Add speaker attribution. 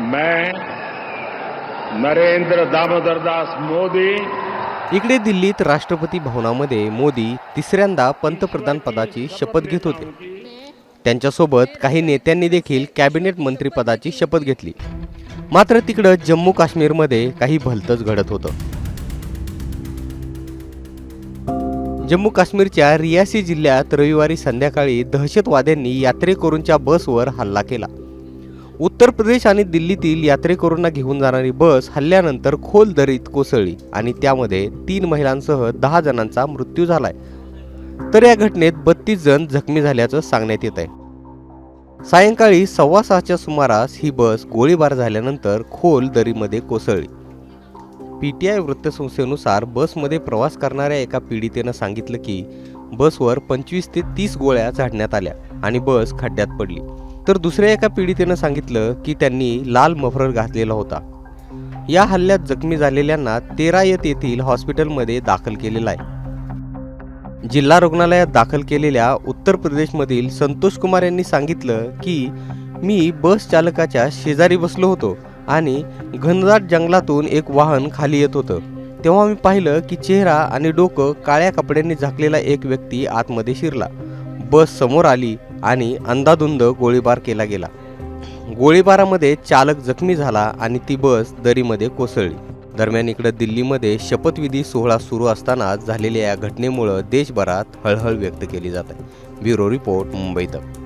Speaker 1: मैं नरेंद्र दामोदर दास मोदी।
Speaker 2: इकडे दिल्लीत राष्ट्रपती भवनामध्ये मोदी तिसऱ्यांदा पंतप्रधान पदाची शपथ घेत होते. त्यांच्यासोबत काही नेत्यांनी देखील कॅबिनेट मंत्रीपदाची शपथ घेतली. मात्र तिकडं जम्मू काश्मीरमध्ये काही भलतंच घडत होतं. जम्मू काश्मीरच्या रियासी जिल्ह्यात रविवारी संध्याकाळी दहशतवाद्यांनी यात्रेकरूंच्या बसवर हल्ला केला. उत्तर प्रदेश आणि दिल्लीतील यात्रेकरूंना घेऊन जाणारी बस हल्ल्यानंतर खोल दरीत कोसळली आणि त्यामध्ये तीन महिलांसह दहा जणांचा मृत्यू झालाय. तर या घटनेत बत्तीस जण जखमी झाल्याचं सांगण्यात येत आहे सायंकाळी सव्वा सहाच्या सुमारास ही बस गोळीबार झाल्यानंतर खोल दरीमध्ये कोसळली. पीटीआय वृत्तसंस्थेनुसार बसमध्ये प्रवास करणाऱ्या एका पीडितेनं सांगितलं की बसवर पंचवीस ते तीस गोळ्या झाडण्यात आल्या आणि बस खड्ड्यात पडली. तर दुसऱ्या एका पीडितेनं सांगितलं की त्यांनी लाल मफरर घातलेला होता. या हल्ल्यात जखमी झालेल्यांना तेरायत येथील हॉस्पिटलमध्ये दाखल केलेला आहे. जिल्हा रुग्णालयात दाखल केलेल्या उत्तर प्रदेशमधील संतोष कुमार यांनी सांगितलं की मी बस चालकाच्या शेजारी बसलो होतो आणि घनदाट जंगलातून एक वाहन खाली येत होतं. तेव्हा मी पाहिलं की चेहरा आणि डोकं काळ्या कपड्यांनी झाकलेला एक व्यक्ती आतमध्ये शिरला. बस समोर आली आणि अंदाधुंद गोळीबार केला गेला. गोळीबारामध्ये चालक जखमी झाला आणि ती बस दरीमध्ये कोसळली. दरम्यान इकडं दिल्लीमध्ये शपथविधी सोहळा सुरू असताना झालेल्या या घटनेमुळं देशभरात हळहळ व्यक्त केली जात आहे. ब्युरो रिपोर्ट मुंबई तक.